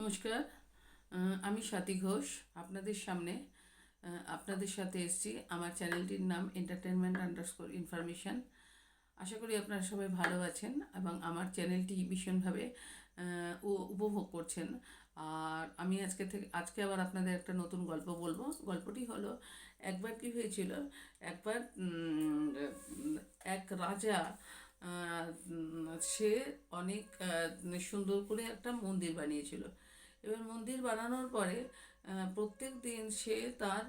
নমস্কার আমি স্বাতি ঘোষ, আপনাদের সামনে আপনাদের সাথে এসেছি। আমার চ্যানেলটির নাম এন্টারটেনমেন্ট আন্ডারস্কোর ইনফরমেশান আশা করি আপনারা সবাই ভালো আছেন এবং আমার চ্যানেলটি ভীষণভাবে উপভোগ করছেন। আর আমি আজকে থেকে আজকে আবার আপনাদের একটা নতুন গল্প বলব। গল্পটি হলো, একবার কি হয়েছিল, একবার এক রাজা সে অনেক সুন্দর করে একটা মন্দির বানিয়েছিল। এবার মন্দির বানানোর পরে প্রত্যেক দিন সে তার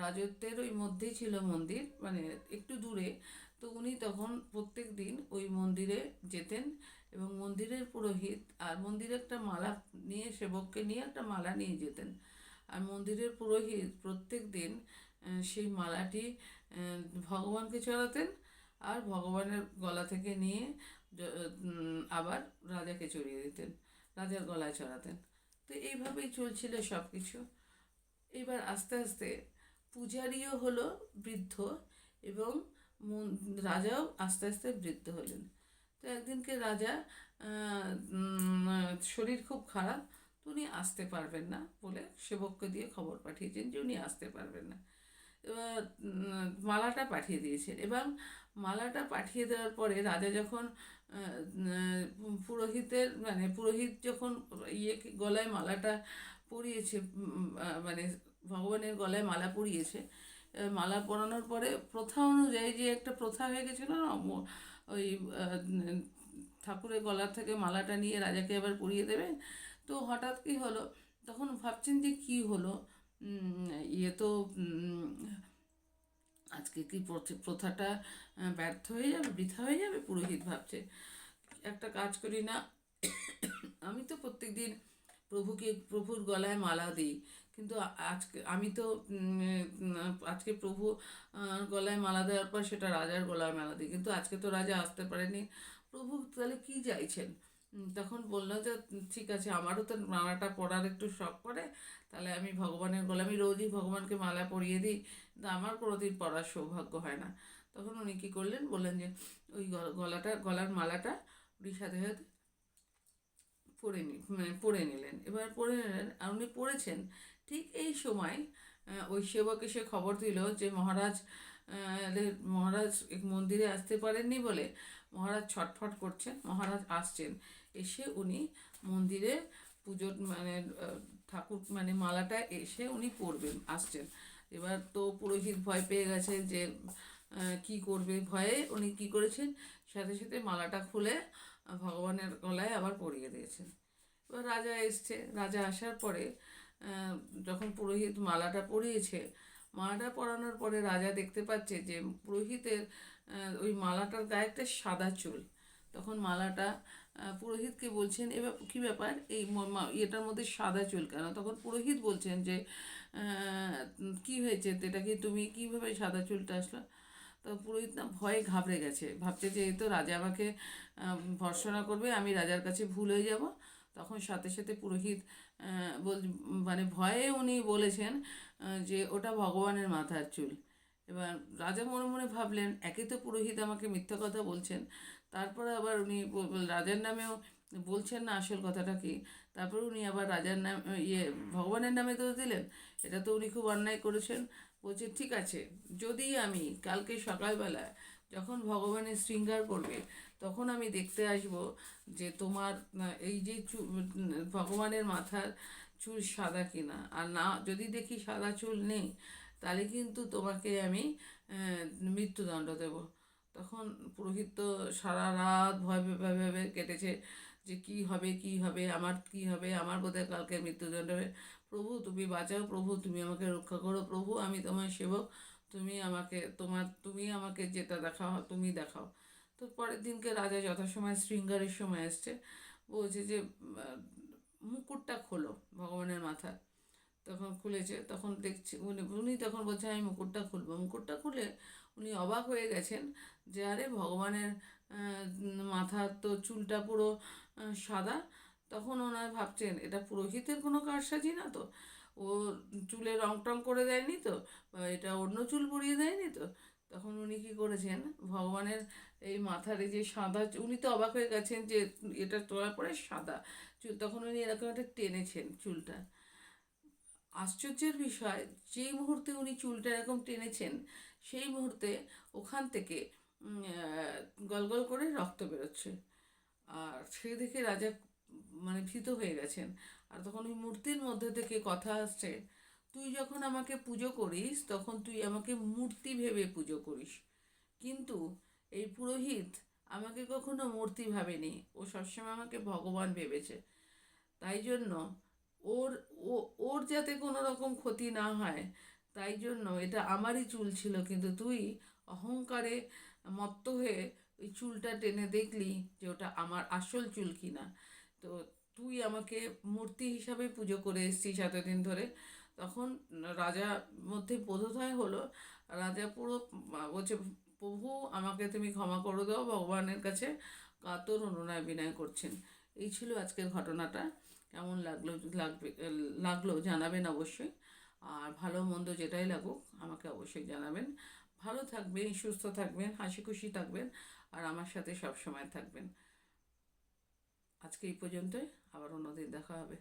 রাজত্বের ওই মধ্যেই ছিল মন্দির মানে একটু দূরে। তো উনি তখন প্রত্যেক দিন ওই মন্দিরে যেতেন এবং মন্দিরের পুরোহিত আর মন্দিরে একটা মালা নিয়ে, সেবককে নিয়ে একটা মালা নিয়ে যেতেন। আর মন্দিরের পুরোহিত প্রত্যেক দিন সেই মালাটি ভগবানকে চড়াতেন আর ভগবানের গলা থেকে নিয়ে আবার রাজাকে চড়িয়ে দিতেন, রাজার গলায় চড়াতেন। তো এইভাবেই চলছিল সব কিছু এবার আস্তে আস্তে পূজারীও হলো বৃদ্ধ এবং রাজাও আস্তে আস্তে বৃদ্ধ হলেন। তো একদিনকে রাজা শরীর খুব খারাপ উনি আসতে পারবেন না বলে সেবককে দিয়ে খবর পাঠিয়েছেন যে উনি আসতে পারবেন না। মালাটা পাঠিয়ে দিয়েছেন। এবং মালাটা পাঠিয়ে দেওয়ার পরে রাজা যখন পুরোহিতের মানে পুরোহিত যখন ইয়ে গলায় মালাটা পরিয়েছে মানে ভগবানের গলায় মালা পরিয়েছে মালা পরানোর পরে প্রথা অনুযায়ী যে একটা প্রথা হয়ে গেছিল না ওই ঠাকুরের গলার থেকে মালাটা নিয়ে রাজাকে আবার পরিয়ে দেবে, তো হঠাৎ কি হলো, তখন ভাবছেন যে কি হলো ইয়ে তো আজকে কি প্রথ- প্রথাটা ব্যর্থ হয়ে যাবে, বৃথা হয়ে যাবে? পুরোহিত ভাবছে, একটা কাজ করি না, আমি তো প্রত্যেক দিন প্রভুকে, প্রভুর গলায় মালা দিই, কিন্তু আজকে, আমি তো আজকে প্রভু গলায় মালা দেওয়ার পর সেটা রাজার গলায় মালা দিই, কিন্তু আজকে তো রাজা আসতে পারেনি। প্রভু তাহলে কি চাইছেন? তখন বলল যে ঠিক আছে, আমারও তো মালাটা পরার একটু শখ করে, তাহলে আমি ভগবানের গলা, আমি রোজই ভগবানকে মালা পরিয়ে দিই। কিন্তু আমার কোনোদিন পরার সৌভাগ্য হয় না। তখন উনি কী করলেন, বললেন যে, ওই গলাটা, গলার মালাটা উনি সাথে সাথে পরে নি মানে পরে নিলেন। এবার পরে নিলেন, আর উনি পড়েছেন ঠিক এই সময় ওই সেবক এসে খবর দিল যে, মহারাজ মহারাজ মন্দিরে আসতে পারেননি বলে, মহারাজ ছটফট করছেন, মহারাজ আসছেন। এসে উনি মন্দিরে পুজোর মানে ঠাকুর মানে মালাটা এসে উনি পরবেন, আসছেন। এবার তো পুরোহিত ভয় পেয়ে গেছে যে কি করবে? ভয়ে উনি কি করেছেন? সাথে সাথে মালাটা খুলে ভগবানের গলায় আবার পরিয়ে দিয়েছেন। এবার রাজা এসছে। রাজা আসার পরে যখন পুরোহিত মালাটা পরিয়েছে, মালাটা পরানোর পরে রাজা দেখতে পাচ্ছে যে, পুরোহিতের ওই মালাটার গায়ে একটা সাদা চুল। তখন মালাটা পুরোহিতকে বলছেন এবার কী ব্যাপার? এই এটার মধ্যে সাদা চুল কেন তখন পুরোহিত বলছেন যে কি হয়েছে? এটা কি তুমি কীভাবে সাদা চুলটা আসলো? তো পুরোহিত না ভয়ে ঘাবড়ে গেছে। ভাবছে যে এই তো রাজা আমাকে আহ, ভর্ৎসনা করবে আমি রাজার কাছে ভুল হয়ে যাব। তখন সাথে সাথে পুরোহিত বল মানে ভয়ে উনি বলেছেন যে ওটা ভগবানের মাথার চুল। এবার রাজা মনে মনে ভাবলেন, একে তো পুরোহিত আমাকে মিথ্যা কথা বলছেন। তারপরে আবার উনি রাজার নামেও বলছেন না আসল কথাটা কি? তারপর উনি আবার রাজার নাম ইয়ে ভগবানের নামে তো দিলেন। এটা তো উনি খুব অন্যায় করেছেন। বলছে ঠিক আছে, যদি আমি কালকে সকালবেলা যখন ভগবানের শৃঙ্গার করবে, তখন আমি দেখতে আসব যে তোমার এই যে ভগবানের মাথার চুল সাদা কিনা। আর না, যদি দেখি সাদা চুল নেই তাহলে কিন্তু তোমাকে আমি মৃত্যুদণ্ড দেব। তখন পুরোহিত তো সারা রাত ভয় ভেবে কেটেছে যে কি হবে কি হবে, আমার কি হবে, আমার বোধহয় কালকে মৃত্যুদণ্ড হবে। প্রভু, তুমি বাঁচাও, প্রভু, তুমি আমাকে রক্ষা করো, প্রভু, আমি তোমার সেবক, তুমি আমাকে, তোমার, তুমি আমাকে যেটা দেখাও, তুমি দেখাও। তো পরের দিনকে রাজা যথাসময় শৃঙ্গারের সময় এসছে, বলছে যে মুকুটটা খোলো ভগবানের মাথার তখন খুলেছে, তখন দেখছি, উনি উনি তখন বলছে আমি মুকুটটা খুলবো। মুকুটটা খুলে উনি অবাক হয়ে গেছেন যে, আরে, ভগবানের মাথার তো চুলটা পুরো সাদা। তখন ওনার ভাবছেন, এটা পুরোহিতের কোনো কারসাজি না তো? ও চুলে রং টং করে দেয়নি তো? এটা অন্য চুল পরিয়ে দেয়নি তো? তখন উনি কী করেছেন, ভগবানের এই মাথার এই যে সাদা উনি তো অবাক হয়ে গেছেন যে, এটা তোলার পরে সাদা চুল। তখন উনি এরকম একটা টেনেছেন চুলটা। আশ্চর্যের বিষয়, যেই মুহূর্তে উনি চুলটা এরকম টেনেছেন, সেই মুহূর্তে ওখান থেকে গলগল করে রক্ত বেরোচ্ছে। আর সে দেখে রাজা মানে ভীত হয়ে গেছেন। আর তখন ওই মূর্তির মধ্যে থেকে কথা আসছে, তুই যখন আমাকে পুজো করিস, তখন তুই আমাকে মূর্তি ভেবে পুজো করিস। কিন্তু এই পুরোহিত আমাকে কখনো মূর্তি ভাবেনি। ও সবসময় আমাকে ভগবান ভেবেছে। তাই জন্য ওর, ও, ওর যাতে কোনো রকম ক্ষতি না হয়, তাই জন্য এটা আমারই চুল ছিল, কিন্তু তুই অহংকারে মত্ত হয়ে ওই চুলটা টেনে দেখলি যে ওটা আমার আসল চুল কিনা। তো তুই আমাকে মূর্তি হিসাবে পুজো করে এসছিস এতদিন ধরে। তখন রাজা মধ্যে বোধোদয় হলো, রাজা পুরো বলছে, প্রভু, আমাকে তুমি ক্ষমা করে দাও, ভগবানের কাছে কাতর অনুনয় বিনয় করছেন। এই ছিল আজকের ঘটনাটা। কেমন লাগল, লাগবে লাগল জানাবেন অবশ্যই। আর ভালো মন্দ যেটাই লাগুক, আমাকে অবশ্যই জানাবেন। ভালো থাকবেন, সুস্থ থাকবেন, হাসি খুশি থাকবেন, আর আমার সাথে সব সময় থাকবেন। আজকে এই পর্যন্তই, আবার অন্যদিন দেখা হবে।